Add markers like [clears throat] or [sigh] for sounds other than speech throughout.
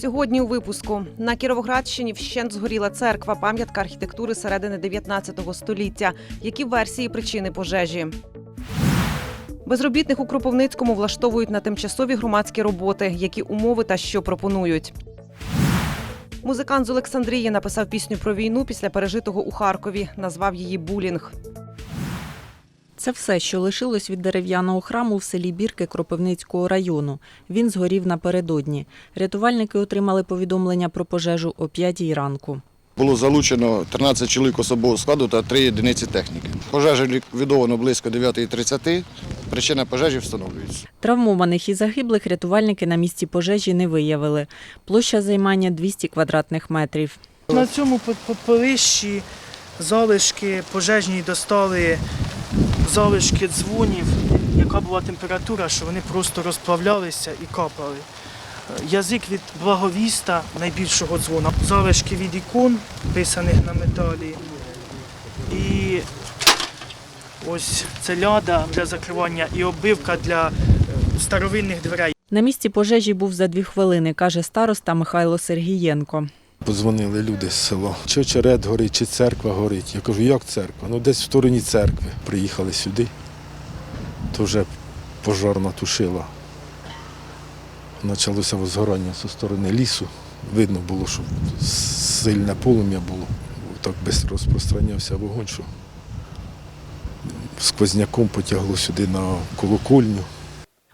Сьогодні у випуску на Кіровоградщині вщент згоріла церква, пам'ятка архітектури середини 19 століття. Які версії причини пожежі? Безробітних у Кропивницькому влаштовують на тимчасові громадські роботи. Які умови та що пропонують? Музикант з Олександрії написав пісню про війну після пережитого у Харкові. Назвав її Булінг. Це все, що лишилось від дерев'яного храму в селі Бірки Кропивницького району. Він згорів напередодні. Рятувальники отримали повідомлення про пожежу о 5 ранку. Було залучено 13 чоловік особового складу та 3 одиниці техніки. Пожежа ліквідовано близько 9.30. Причина пожежі встановлюється. Травмованих і загиблих рятувальники на місці пожежі не виявили. Площа займання 200 квадратних метрів. На цьому по- по- залишки пожежні достали залишки дзвонів, яка була температура, що вони просто розплавлялися і капали. Е, Язик від благовіста найбільшого дзвона, залишки від ікон, писаних на металі. І ось це ляда для закривання і оббивка для старовинних дверей. На місці пожежі був за дві хвилини, каже староста Михайло Сергієнко. Подзвонили люди з села. Чи очерет горить, чи церква горить. Я кажу, як церква? Ну десь в стороні церкви. Приїхали сюди, то вже пожарна тушила. Почалося возгорання зі сторони лісу. Видно було, що сильне полум'я було. Так без розпространявся вогонь, що сквозняком потягло сюди на колокольню.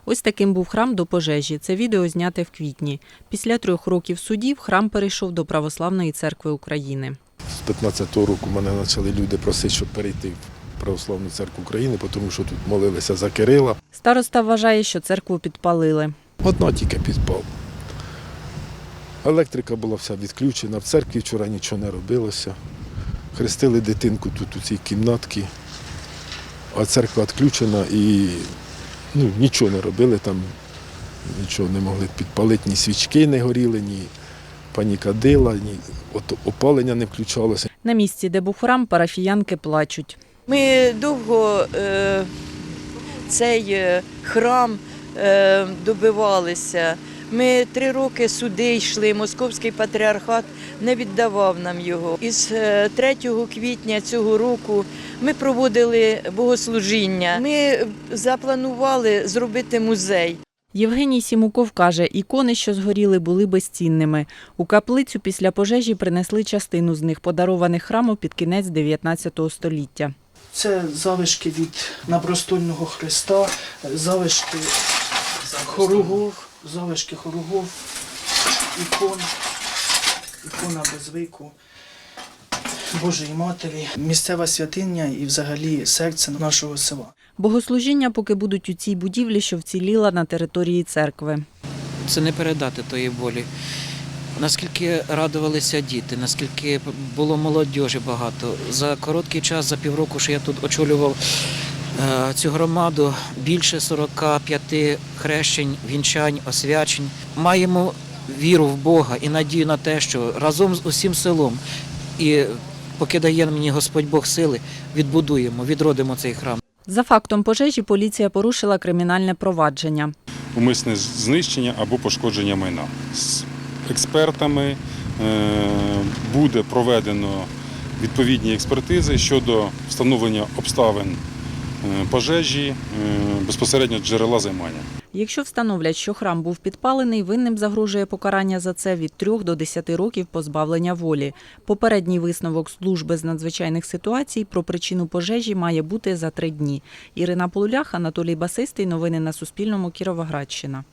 Ось таким був храм до пожежі. Це відео зняте в квітні. Після трьох років судів храм перейшов до Православної церкви України. З 15-го року мене почали люди просити, щоб перейти в Православну церкву України, тому що тут молилися за Кирила. Староста вважає, що церкву підпалили. Одна тільки підпал. Електрика була вся відключена, в церкві вчора нічого не робилося. Хрестили дитинку тут у цій кімнатці, а церква відключена і ну, нічого не робили там, нічого не могли підпалити, ні свічки не горіли, ні панікадила, ні от опалення не включалося. На місці, де був храм, парафіянки плачуть. Ми довго е, цей е, храм е, добивалися. Ми три роки суди йшли, московський патріархат не віддавав нам його. Із е, 3 квітня цього року ми проводили богослужіння. Ми запланували зробити музей. Євгеній Сімуков каже, ікони, що згоріли, були безцінними. У каплицю після пожежі принесли частину з них, подарованих храму під кінець 19 століття. Це залишки від набростольного хреста, залишки хоругов, залишки хоругов, ікон, ікона безвику Божої Матері, місцева святиня і взагалі серце нашого села. Богослужіння поки будуть у цій будівлі, що вціліла на території церкви. це не передати тої болі. Наскільки радувалися діти, наскільки було молодіжі багато. За короткий час, за півроку, що я тут очолював цю громаду, більше 45 хрещень, вінчань, освячень. Маємо віру в Бога і надію на те, що разом з усім селом і поки дає мені Господь Бог сили, відбудуємо, відродимо цей храм. За фактом пожежі поліція порушила кримінальне провадження. умисне знищення або пошкодження майна. З експертами е, буде проведено відповідні експертизи щодо встановлення обставин е, пожежі е, безпосередньо джерела займання. Якщо встановлять, що храм був підпалений, винним загрожує покарання за це від 3 до 10 років позбавлення волі. Попередній висновок служби з надзвичайних ситуацій про причину пожежі має бути за три дні. Ірина Полулях, Анатолій Басистий. Новини на Суспільному. Кіровоградщина.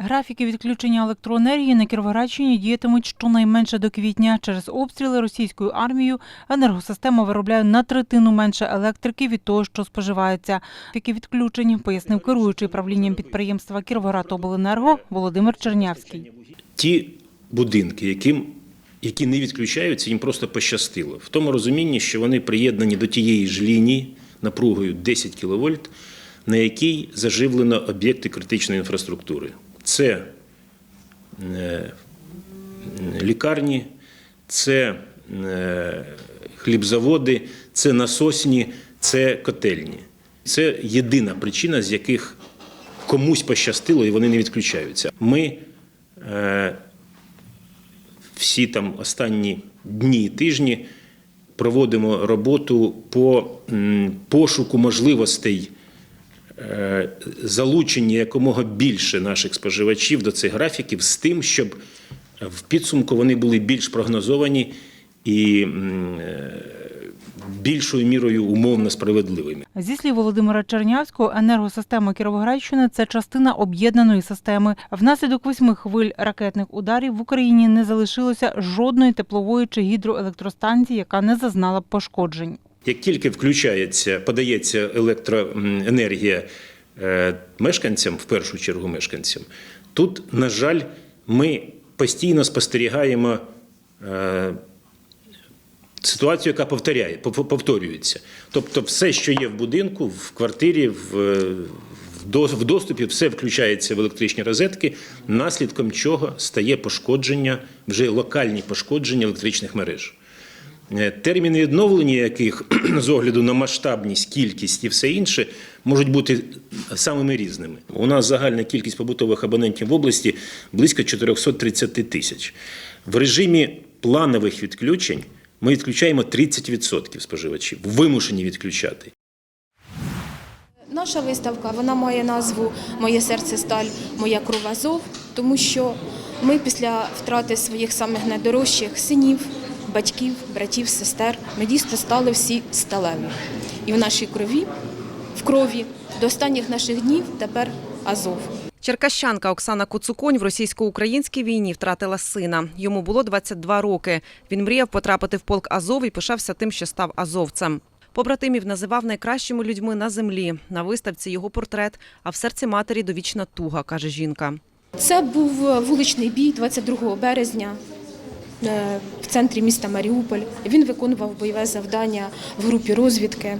Графіки відключення електроенергії на Кіровоградщині діятимуть щонайменше до квітня. Через обстріли російською армією енергосистема виробляє на третину менше електрики від того, що споживається. Графіки відключень пояснив керуючий правлінням підприємства Кіровоградобленерго Володимир Чернявський. ті будинки, яким, які не відключаються, їм просто пощастило. В тому розумінні, що вони приєднані до тієї ж лінії напругою 10 кВт, на якій заживлено об'єкти критичної інфраструктури. Це е, лікарні, це е, хлібзаводи, це насосні, це котельні. Це єдина причина, з яких комусь пощастило і вони не відключаються. Ми е, всі там останні дні і тижні проводимо роботу по пошуку можливостей залучення якомога більше наших споживачів до цих графіків з тим, щоб в підсумку вони були більш прогнозовані і е, більшою мірою умовно справедливими. Зі слів Володимира Чернявського, енергосистема Кіровоградщини це частина об'єднаної системи. Внаслідок восьми хвиль ракетних ударів в Україні не залишилося жодної теплової чи гідроелектростанції, яка не зазнала пошкоджень. Як тільки включається, подається електроенергія е, мешканцям, в першу чергу мешканцям, тут, на жаль, ми постійно спостерігаємо е, ситуацію, яка повторяє, пов- повторюється. Тобто, все, що є в будинку, в квартирі, в, е, в доступі, все включається в електричні розетки, наслідком чого стає пошкодження, вже локальні пошкодження електричних мереж. Е, Терміни відновлення яких [clears throat] з огляду на масштабність, кількість і все інше можуть бути самими різними. У нас загальна кількість побутових абонентів в області близько 430 тисяч. В режимі планових відключень ми відключаємо 30% споживачів, вимушені відключати. Наша виставка вона має назву Моє серце сталь, моя кров Азов, тому що ми після втрати своїх самих найдорожчих синів, батьків, братів, сестер, ми дійсно стали всі сталеві. І в нашій крові, в крові до останніх наших днів тепер Азов. Черкащанка Оксана Коцуконь в російсько-українській війні втратила сина. Йому було 22 роки. Він мріяв потрапити в полк Азов і пишався тим, що став азовцем. Побратимів називав найкращими людьми на землі. На виставці його портрет, а в серці матері довічна туга, каже жінка. Це був вуличний бій 22 березня е, в центрі міста Маріуполь. Він виконував бойове завдання в групі розвідки.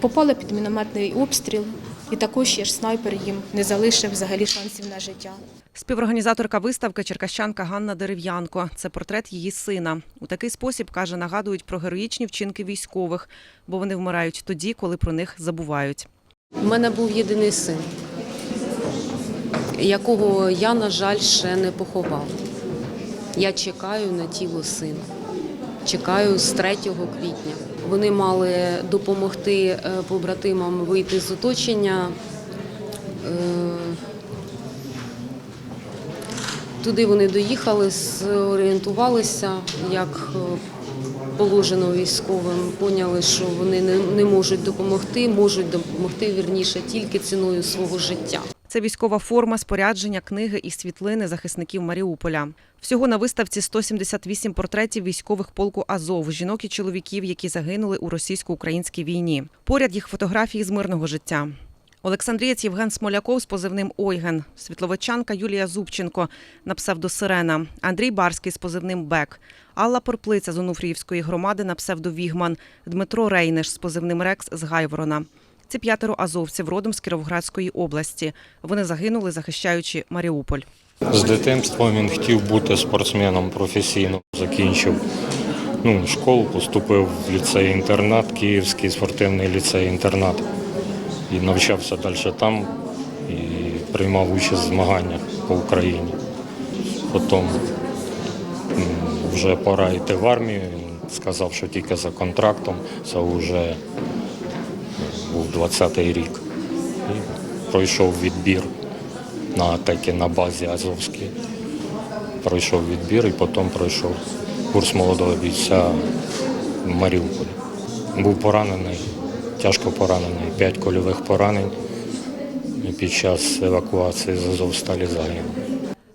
Попала під мінометний обстріл, і також ще ж снайпер їм не залишив взагалі шансів на життя. Співорганізаторка виставки черкащанка Ганна Дерев'янко. Це портрет її сина. У такий спосіб каже, нагадують про героїчні вчинки військових, бо вони вмирають тоді, коли про них забувають. У мене був єдиний син, якого я, на жаль, ще не поховала. Я чекаю на тіло сина. Чекаю з 3 квітня. Вони мали допомогти е, побратимам вийти з оточення. Е, Туди вони доїхали, зорієнтувалися, як е, положено військовим, поняли, що вони не, не можуть допомогти, можуть допомогти вірніше тільки ціною свого життя. Це військова форма, спорядження, книги і світлини захисників Маріуполя. Всього на виставці 178 портретів військових полку Азов, жінок і чоловіків, які загинули у російсько-українській війні. Поряд їх фотографії з мирного життя. Олександрієць Євген Смоляков з позивним Ойген, світловичанка Юлія Зубченко на псевдо Сирена, Андрій Барський з позивним Бек, Алла Порплиця з Онуфріївської громади на псевдо Вігман, Дмитро Рейнеш з позивним Рекс з Гайворона. Ці п'ятеро азовців родом з Кіровоградської області. Вони загинули, захищаючи Маріуполь. З дитинства він хотів бути спортсменом професійно. Закінчив ну, школу, поступив в ліцей-інтернат, Київський спортивний ліцей-інтернат. І навчався далі там і приймав участь в змаганнях по Україні. Потім вже пора йти в армію. Він сказав, що тільки за контрактом. Це вже був 20-й рік. І пройшов відбір на атаки на базі Азовській. Пройшов відбір і потім пройшов курс молодого бійця в Маріуполі. Був поранений, тяжко поранений, п'ять кольових поранень. І під час евакуації з Азовсталі загинув.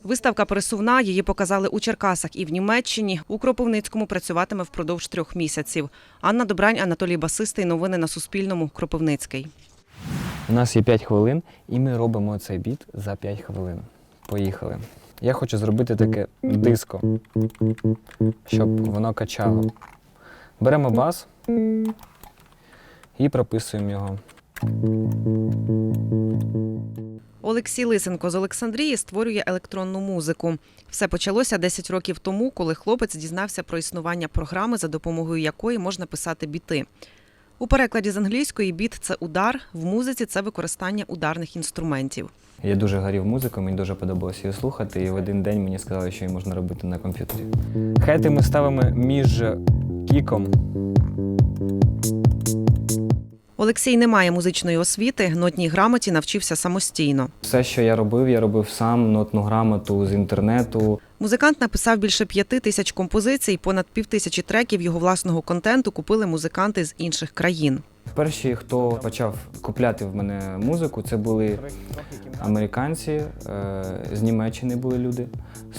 Виставка пересувна. Її показали у Черкасах і в Німеччині. У Кропивницькому працюватиме впродовж трьох місяців. Анна Добрань, Анатолій Басистий. Новини на Суспільному. Кропивницький. У нас є 5 хвилин, і ми робимо цей біт за 5 хвилин. Поїхали. Я хочу зробити таке диско, щоб воно качало. Беремо бас і прописуємо його. Олексій Лисенко з Олександрії створює електронну музику. Все почалося 10 років тому, коли хлопець дізнався про існування програми, за допомогою якої можна писати біти. У перекладі з англійської біт це удар, в музиці це використання ударних інструментів. Я дуже горів музикою, мені дуже подобалося її слухати, і в один день мені сказали, що її можна робити на комп'ютері. Хети ми ставимо між кіком. Олексій не має музичної освіти, нотній грамоті навчився самостійно. Все, що я робив, я робив сам нотну грамоту з інтернету. Музикант написав більше п'яти тисяч композицій, понад півтисячі треків його власного контенту купили музиканти з інших країн. Перші, хто почав купляти в мене музику, це були американці, е, з Німеччини були люди,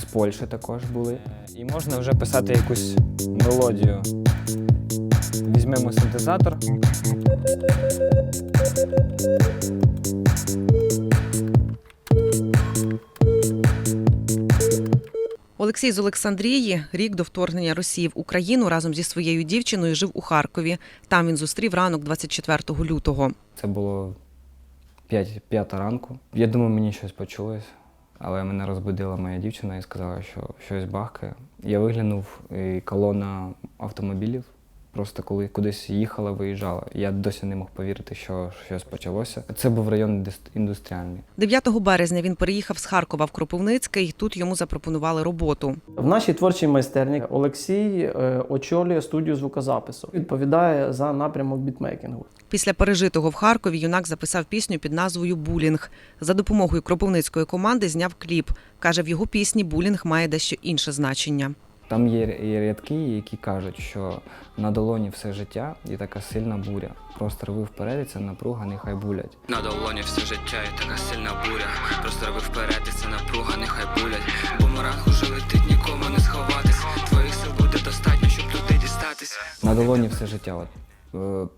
з Польщі також були. І можна вже писати якусь мелодію. Візьмемо синтезатор. Олексій з Олександрії рік до вторгнення Росії в Україну разом зі своєю дівчиною жив у Харкові. Там він зустрів ранок 24 лютого. Це було 5, п'ята ранку. Я думаю, мені щось почулось, але мене розбудила моя дівчина і сказала, що щось бахкає. Я виглянув і колона автомобілів. Просто коли кудись їхала, виїжджала. Я досі не мог повірити, що щось почалося. Це був район індустріальний. 9 березня він переїхав з Харкова в Кропивницький. Тут йому запропонували роботу. В нашій творчій майстерні Олексій е, очолює студію звукозапису, відповідає за напрямок бітмейкінгу. Після пережитого в Харкові юнак записав пісню під назвою Булінг. За допомогою кропивницької команди зняв кліп. Каже, в його пісні булінг має дещо інше значення. Там є рядки, які кажуть, що на долоні все життя і така сильна буря. Просто рви вперед, і ця напруга нехай булять. На долоні все життя і така сильна буря. Просто роби вперед, і це напруга, нехай булять. Бумеранг уже летить, нікому не сховатись. Твоїх сил буде достатньо, щоб туди дістатись. На долоні все життя. От, е,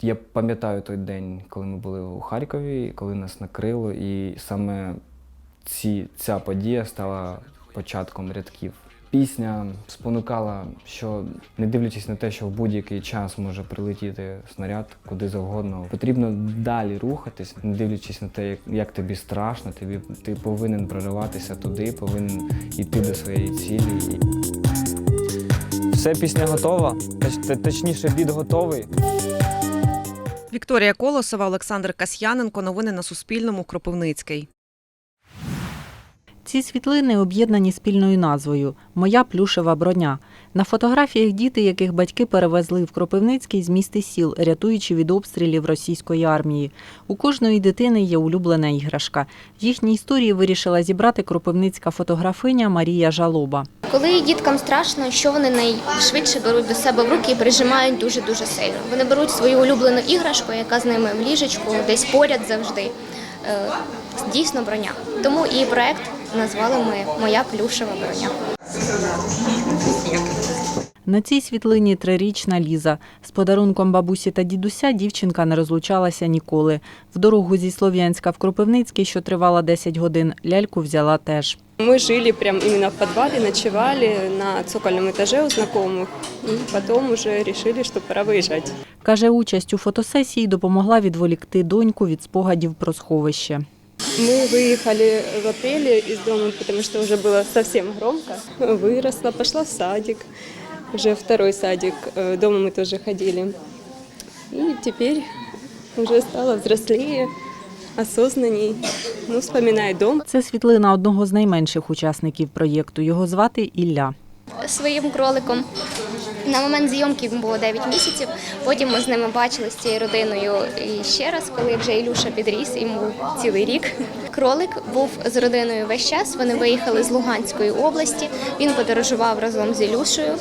я пам'ятаю той день, коли ми були у Харкові, коли нас накрило, і саме ці, ця подія стала початком рядків. Пісня спонукала, що не дивлячись на те, що в будь-який час може прилетіти снаряд куди завгодно, потрібно далі рухатись, не дивлячись на те, як, як тобі страшно, тобі ти повинен прориватися туди, повинен йти до своєї цілі. Все пісня готова, точ- точніше, біт готовий. Вікторія Колосова, Олександр Касьяненко. Новини на Суспільному. Кропивницький. Ці світлини об'єднані спільною назвою Моя плюшева броня. На фотографіях діти, яких батьки перевезли в Кропивницький з міст і сіл, рятуючи від обстрілів російської армії. У кожної дитини є улюблена іграшка. Їхні історії вирішила зібрати кропивницька фотографиня Марія Жалоба. Коли діткам страшно, що вони найшвидше беруть до себе в руки і прижимають дуже дуже сильно. Вони беруть свою улюблену іграшку, яка з ними в ліжечку, десь поряд завжди. Е, Дійсно броня. Тому і проект назвали ми Моя плюшева броня. На цій світлині трирічна Ліза. З подарунком бабусі та дідуся дівчинка не розлучалася ніколи. В дорогу зі Слов'янська в Кропивницький, що тривала 10 годин, ляльку взяла теж. Мы жили прям именно в подвале, ночевали на цокольном этаже у знакомых. И потом уже решили, что пора выезжать. Каже, участь у фотосесії допомогла відволікти доньку від спогадів про сховище. Мы выехали в апреле из дома, потому что уже было совсем громко. Выросла, пошла в садик, уже второй садик. Э, Дома мы тоже ходили. И теперь уже стала взрослее, осознанней. Ну, вспоминаю дом. Це світлина одного з найменших учасників проєкту. Його звати Ілля. Своїм кроликом. на момент зйомки йому було 9 місяців. Потім ми з ними бачили з цією родиною і ще раз, коли вже Ілюша підріс, йому цілий рік. Кролик був з родиною весь час. Вони виїхали з Луганської області. Він подорожував разом з Ілюшею.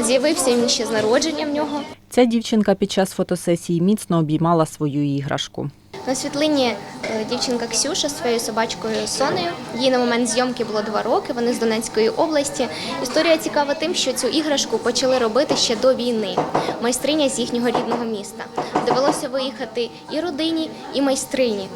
З'явився він ще з народження в нього. Ця дівчинка під час фотосесії міцно обіймала свою іграшку. На світлині е, дівчинка Ксюша зі своєю собачкою Сонею. Їй на момент зйомки було два роки. Вони з Донецької області. Історія цікава тим, що цю іграшку почали робити ще до війни. Майстриня з їхнього рідного міста. Довелося виїхати і родині, і майстрині.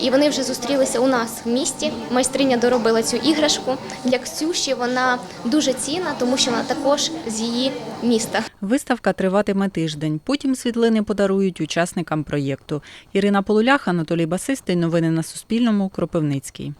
І вони вже зустрілися у нас в місті. Майстриня доробила цю іграшку. Для Ксюші вона дуже цінна, тому що вона також з її міста. Виставка триватиме тиждень. Потім світлини подарують учасникам проєкту. Ірина Полулях, Анатолій Басистий. Новини на Суспільному. Кропивницький.